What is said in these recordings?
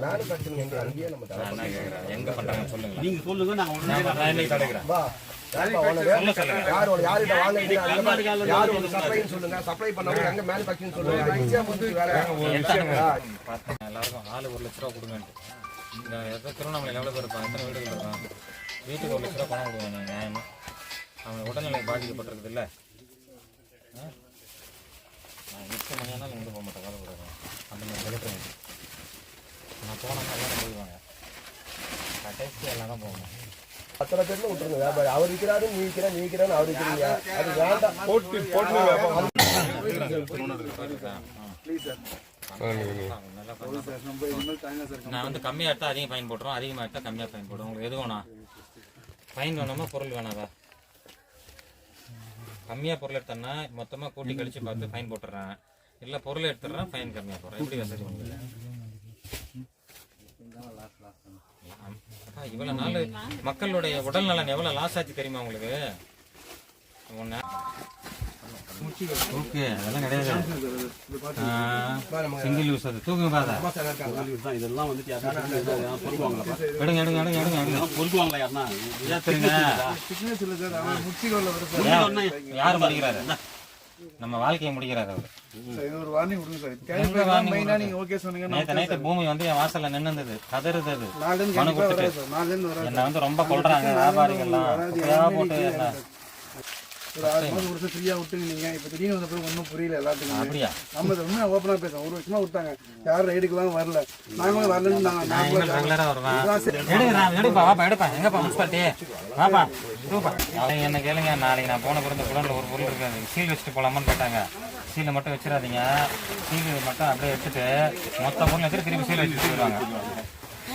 Manufacturing எங்க அங்கேயே நம்ம எங்கே பண்ணுறாங்கன்னு சொல்லுங்க. நீங்க சொல்லுங்க உடனே நான் இன்னைக்கு தடுக்கிறேன்? யார்? யார்கிட்ட யார் சப்ளைன்னு சொல்லுங்க. சப்ளை பண்ணவங்க எங்க மேனுஃபேக்சரிங் சொல்லுங்க. ஈஸியா முடிச்சு வேற. பார்த்தேன் எல்லாருக்கும் ஆளு ஒரு லட்ச ரூபா கொடுங்கன்ட்டு இந்த எத்தனை திருவண்ணாமலையில் எவ்வளோ பேர் இருப்பாங்க? எத்தனை வீடுகள் வீட்டுக்கு ஒரு லட்ச ரூபா பணம் கொடுவாங்க நியாயமா அவங்க உடல்நிலை பாதிக்கப்பட்டிருக்குது இல்லை? நான் எட்டு மணி ஆனாலும் இங்கே போக மாட்டேன். வேலை கொடுக்குறேன் அந்த மாதிரி நான் போனோம்னா எல்லாரும் போயிடுவாங்க. கடைசி எல்லாம் தான் போகணும். அத்தனை பேர்ல விட்டுருங்க. வியாபாரி. அவர் விற்கிறாரு நீ விற்கிற நீ விற்கிறான்னு அவர் விற்கிறீங்க அது வேண்டாம். போட்டு போட்டு நான் வந்து கம்மியாக எடுத்தால் அதிகம் ஃபைன் போட்டுரும் அதிகமாக எடுத்தால் கம்மியாக ஃபைன் போடுறோம் உங்களுக்கு எது வேணாம்? ஃபைன் வேணாமா பொருள் வேணாதா? கம்மியாக பொருள் எடுத்தேன்னா மொத்தமாக கூட்டி கழிச்சு பார்த்து ஃபைன் போட்டுறேன். இல்லை பொருள் எடுத்துடுறேன் ஃபைன் கம்மியாக போடுறேன். எப்படி வசதி உங்களுக்கு? இவ்வளவு நாள் மக்களுடைய உடல் நலன் எவ்வளவு லாஸ் ஆச்சு தெரியுமா உங்களுக்கு ஒண்ணு ஓகே அதெல்லாம் கிடையாது சிங்கிள் யூஸ் அது தூக்குங்க இதெல்லாம் வந்துட்டு எடுங்க எடுங்க எடுங்க எடுங்க எடுங்க பொறுக்குவாங்களா யாருன்னா யார் மறிக்கிறாரு நம்ம வாழ்க்கையை முடிக்கிறாரு அவர். ஒரு வார்னிங் கொடுங்க சார். எங்க கேள்வி warning மெயினா நீங்க ஓகே சொன்னீங்க நேத்து நைட்டு பூமி வந்து என் வாசல்ல நின்னுது கதறுது அது மனு கொடுத்துட்டு. என்ன வந்து ரொம்ப கொல்றாங்க வியாபாரிகள்லாம் போட்டு ஒரு ஆறு மாதம் கொடுத்து ஃப்ரீயா விட்டுங்க இப்ப திடீர்னு வந்த பிறகு ஒன்றும் புரியல எல்லாத்துக்கும். அப்படியா? நம்ம இதை உண்மையா ஓப்பனா பேசுறோம் ஒரு வருஷமா விட்டாங்க. யாரும் ரைடுக்கெல்லாம் வரல. நாங்களும் வரலன்னு நாங்க நான் நாங்களும் இனிமேல் ரெகுலரா வருவேன். எடுப்பா வாப்பா எடுப்பா. எங்கப்பா முனிசிபாலிட்டி வாப்பா தூப்பா அவங்க என்ன கேளுங்க நாளைக்கு நான் போன பிறந்த குடோன்ல ஒரு பொருள் இருக்காது சீல் வச்சுட்டு போலாமான்னு கேட்டாங்க. சீலை மட்டும் வச்சிடாதீங்க. சீல் மட்டும் அப்படியே எடுத்துட்டு மொத்த பொருள் வச்சுட்டு திருப்பி சீல் வச்சுட்டு போயிடுவாங்க.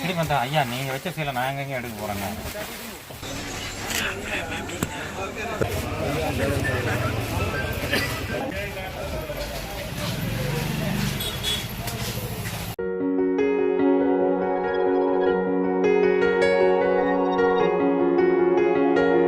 திருப்பி வந்தா ஐயா நீங்க வச்ச சீலை நான் எங்கெங்க எடுக்க போறேங்க.